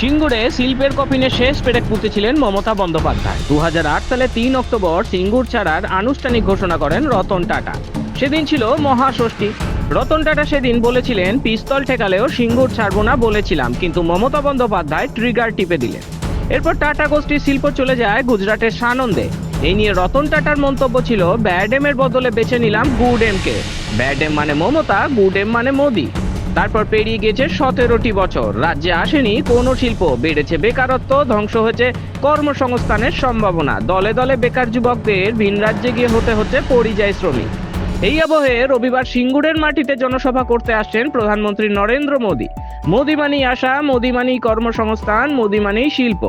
সিঙ্গুরে শিল্পের কফিনে শেষ পেরেক পুঁতেছিলেন মমতা বন্দ্যোপাধ্যায়। দু হাজার আট সালে তিন অক্টোবর সিঙ্গুর ছাড়ার আনুষ্ঠানিক ঘোষণা করেন রতন টাটা। সেদিন ছিল মহাষষ্ঠী। রতন টাটা সেদিন বলেছিলেন, পিস্তল ঠেকালেও সিঙ্গুর ছাড়বো না বলেছিলাম, কিন্তু মমতা বন্দ্যোপাধ্যায় ট্রিগার টিপে দিলেন। এরপর টাটা গোষ্ঠীর শিল্প চলে যায় গুজরাটের সানন্দে। এই নিয়ে রতন টাটার মন্তব্য ছিল ব্যাডেমের বদলে বেছে নিলাম গুড এমকে ব্যাডেম মানে মমতা, গুড এম মানে মোদি। তারপর পেরিয়ে গেছে সতেরোটি বছর। রাজ্যে আসেনি কোনো শিল্প। বেড়েছে বেকারত্ব, ধ্বংস হয়েছে কর্মসংস্থানের সম্ভাবনা। দলে দলে বেকার যুবকদের ভিন রাজ্যে গিয়ে হতে হচ্ছে পরিযায়ী শ্রমিক। এই আবহে রবিবার সিঙ্গুরের মাটিতে জনসভা করতে আসছেন প্রধানমন্ত্রী নরেন্দ্র মোদী। মোদী মানেই আশা মোদী মানেই কর্মসংস্থান মোদী মানেই শিল্প।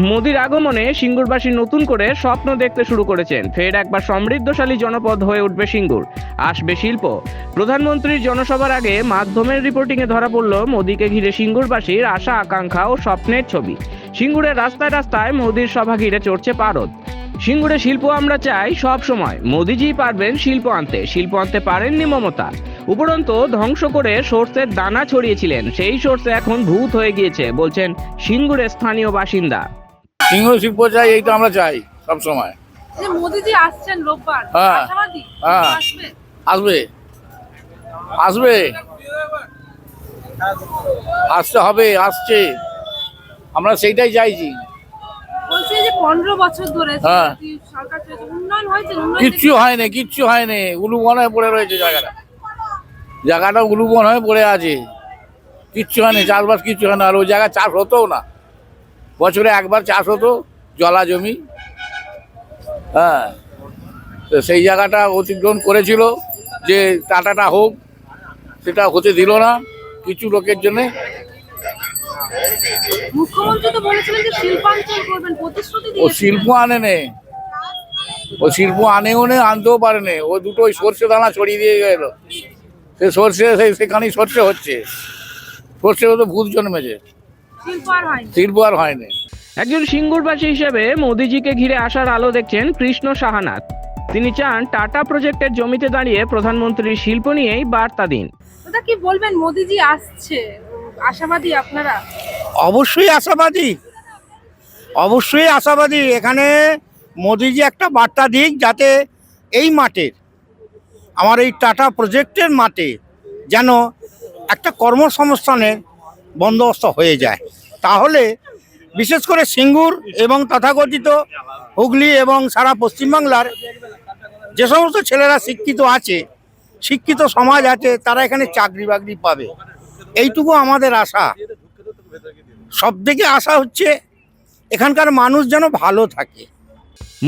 মোদির আগমনে সিঙ্গুরবাসী নতুন করে স্বপ্ন দেখতে শুরু করেছেন। ফের একবার সমৃদ্ধশালী জনপদ হয়ে উঠবে সিঙ্গুর। আসবে শিল্প। প্রধানমন্ত্রীর জনসভার আগে মাধ্যমের রিপোর্টিংয়ে ধরা পড়ল মোদিকে ঘিরে সিঙ্গুরবাসীর আশা, আকাঙ্ক্ষা ও স্বপ্নের ছবি। সিঙ্গুরের রাস্তায় রাস্তায় মোদির সভা ঘিরে চড়ছে পারদ। সিঙ্গুরে শিল্প আমরা চাই সব সময়। মোদিজি পারবেন শিল্প আনতে। শিল্প আনতে পারেননি মমতা। উপরন্ত ধ্বংস করে সোর্সের দানা ছড়িয়েছিলেন। সেই সোর্সে এখন ভূত হয়ে গিয়েছে, বলছেন সিঙ্গুরের স্থানীয় বাসিন্দা। সিংহ শিল্প চাই এইটা আমরা চাই সব সময়। মোদিজি আসছেন রোববার হ্যাঁ। হ্যাঁ। আসবে? আসবে। আসতে হবে আসছে। আমরা সেইটাই চাইছি। হ্যাঁ। কিচ্ছু হয়নি কিচ্ছু হয়নি উলুবন হয়ে পড়ে রয়েছে জায়গাটা। জায়গাটা উলুবন হয়ে পড়ে আছে। কিচ্ছু হয়নি চাষবাস কিচ্ছু হয় না আর ওই জায়গায় চাষ হতো না। বছরে একবার চাষ হতো জলা জমি। হ্যাঁ তো সেই জায়গাটা অতিক্রমণ করেছিল যে টাটাটা হোক সেটা হতে দিল না কিছু লোকের জন্যে। ও শিল্প আনে নে। ও শিল্প আনেও নে আনতেও পারে নে। ও দুটো ওই সর্ষে দানা ছড়িয়ে দিয়ে গেল। সে সর্ষে সেই সেখানেই সর্ষে হচ্ছে। সর্ষে তো ভূত জন্মেছে। শিল্প আর হয়নি। একজন সিঙ্গুরবাসী হিসেবে মোদিজিকে ঘিরে আসার আলো দেখছেন কৃষ্ণ সাহানাথ। তিনি চান টাটা প্রজেক্টের জমিতে দাঁড়িয়ে প্রধানমন্ত্রীর শিল্প নিয়েই বার্তা দিন। দাদা কি বলবেন? মোদিজি আসছে। আশাবাদী আপনারা? অবশ্যই আশাবাদী। অবশ্যই আশাবাদী। এখানে মোদিজি একটা বার্তা দিক যাতে এই মাঠের আমার এই টাটা প্রজেক্টের মাঠে যেন একটা কর্মসংস্থানের বন্দোবস্ত হয়ে যায়। তাহলে বিশেষ করে সিঙ্গুর এবং তথাকথিত হুগলি এবং সারা পশ্চিমবাংলার যে সমস্ত ছেলেরা শিক্ষিত আছে শিক্ষিত সমাজ আছে তারা এখানে চাকরি বাকরি পাবে। এইটুকু আমাদের আশা। সব থেকে আশা হচ্ছে এখানকার মানুষ যেন ভালো থাকে।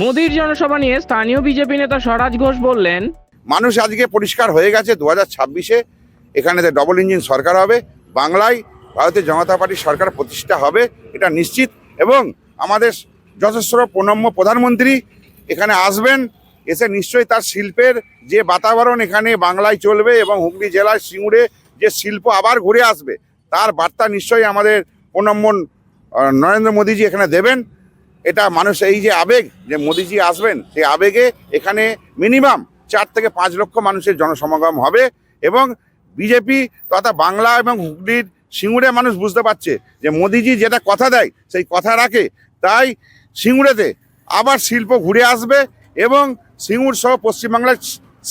মোদির জনসভা নিয়ে স্থানীয় বিজেপি নেতা স্বরাজ ঘোষ বললেন মানুষ আজকে পরিষ্কার হয়ে গেছে দু হাজার ছাব্বিশে। এখানে ডবল ইঞ্জিন সরকার হবে। বাংলায় ভারতীয় জনতা পার্টির সরকার প্রতিষ্ঠা হবে, এটা নিশ্চিত। এবং আমাদের যথেষ্ট প্রণম্য প্রধানমন্ত্রী এখানে আসবেন, এসে নিশ্চয়ই তার শিল্পের যে বাতাবরণ এখানে বাংলায় চলবে এবং হুগলি জেলায় সিঙ্গুরে যে শিল্প আবার ঘুরে আসবে, তার বার্তা নিশ্চয়ই আমাদের প্রণম্য নরেন্দ্র মোদীজি এখানে দেবেন। এটা মানুষ, এই যে আবেগ যে মোদিজি আসবেন, সেই আবেগে এখানে মিনিমাম চার থেকে পাঁচ লক্ষ মানুষের জনসমাগম হবে এবং বিজেপি তথা বাংলা এবং হুগলির সিঙ্গুরে মানুষ বুঝতে পারছে যে মোদিজি যেটা কথা দেয় সেই কথা রাখে। তাই সিঙ্গুরেতে আবার শিল্প ঘুরে আসবে এবং সিঙ্গুর সহ পশ্চিমবাংলার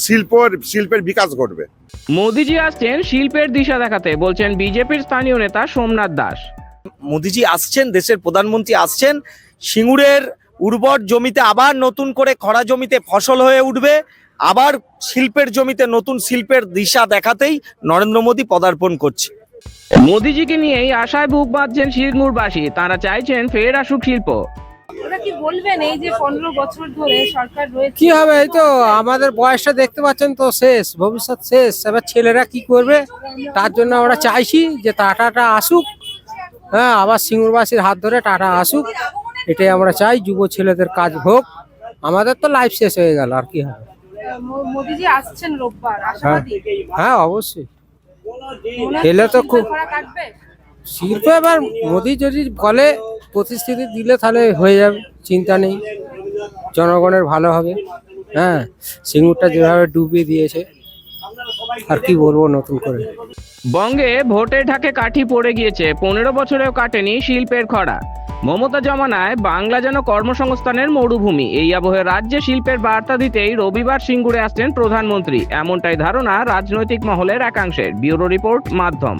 শিল্পর শিল্পের বিকাশ ঘটবে। মোদিজি আসছেন শিল্পের দিশা দেখাতে বলছেন বিজেপির স্থানীয় নেতা সোমনাথ দাস। মোদিজি আসছেন দেশের প্রধানমন্ত্রী আসছেন সিঙ্গুরের উর্বর জমিতে আবার নতুন করে খরা জমিতে ফসল হয়ে উঠবে আবার শিল্পের জমিতে নতুন শিল্পের দিশা দেখাতেই নরেন্দ্র মোদী পদার্পণ করছে। মোদিজিকে নিয়েই আশায় বুক বাঁধছেন সিঙ্গুরবাসী। তারা চাইছেন ফের আসুক শিল্প। দাদা কি বলবেন? এই যে পনেরো বছর ধরে সরকার রয়েছে। কি হবে? এই তো আমাদের বয়সটা দেখতে পাচ্ছেন তো শেষ ভবিষ্যৎ শেষ। এবার ছেলেরা কি করবে? তার জন্য আমরা চাইছি যে টাটাটা আসুক। হ্যাঁ আবার সিঙ্গুরবাসীর হাত ধরে টাটা আসুক। এটাই আমরা চাই যুব ছেলেদের কাজ হোক। আমাদের তো লাইফ শেষ হয়ে গেল আর কি হবে? মোদিজি আসছেন রোববার হ্যাঁ। অবশ্যই। মনে এলে তো খুব- শিল্প এবার মোদি যদি বলে প্রতিশ্রুতি দিলে তাহলে হয়ে যাবে চিন্তা নেই। জনগণের ভালো হবে। হ্যাঁ সিঙ্গুরটা যেভাবে ডুবিয়ে দিয়েছে আর কি বলব নতুন করে। বঙ্গে ভোটে ঢাকে কাঠি পড়ে গিয়েছে। পনেরো বছরেও কাটেনি শিল্পের খরা। মমতা জমানায় বাংলা যেন কর্মসংস্থানের মরুভূমি। এই আবহে রাজ্যে শিল্পের বার্তা দিতেই রবিবার সিঙ্গুরে আসছেন প্রধানমন্ত্রী। এমনটাই ধারণা রাজনৈতিক মহলের একাংশের। ব্যুরো রিপোর্ট মাধ্যম।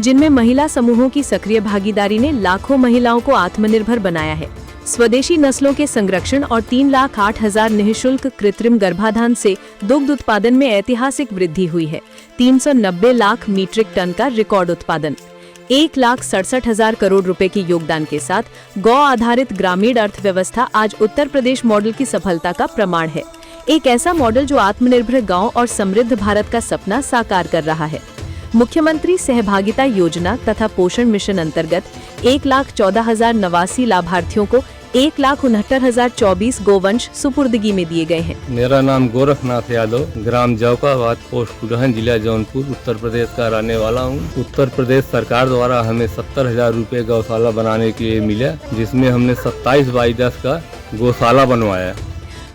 जिनमें महिला समूहों की सक्रिय भागीदारी ने लाखों महिलाओं को आत्मनिर्भर बनाया है। स्वदेशी नस्लों के संरक्षण और तीन लाख आठ हज़ार निःशुल्क कृत्रिम गर्भाधान से दुग्ध उत्पादन में ऐतिहासिक वृद्धि हुई है। 390 लाख मीट्रिक टन का रिकॉर्ड उत्पादन। एक लाख सड़सठ हज़ार करोड़ रुपए के योगदान के साथ गौ आधारित ग्रामीण अर्थव्यवस्था आज उत्तर प्रदेश मॉडल की सफलता का प्रमाण है। एक ऐसा मॉडल जो आत्मनिर्भर गाँव और समृद्ध भारत का सपना साकार कर रहा है। मुख्यमंत्री सहभागिता योजना तथा पोषण मिशन अंतर्गत एक लाख चौदह हज़ार नवासी लाभार्थियों को एक लाख उनहत्तर हज़ार चौबीस गोवंश सुपुर्दगी में दिए गए हैं। मेरा नाम गोरखनाथ यादव, ग्राम जौकाबाद पोस्ट कुडहन जिला जौनपुर, उत्तर प्रदेश का रहने वाला हूँ। उत्तर प्रदेश सरकार द्वारा हमें सत्तर हज़ार रूपए गौशाला बनाने के लिए मिला, जिसमें हमने सत्ताईस बाई दस का गौशाला बनवाया।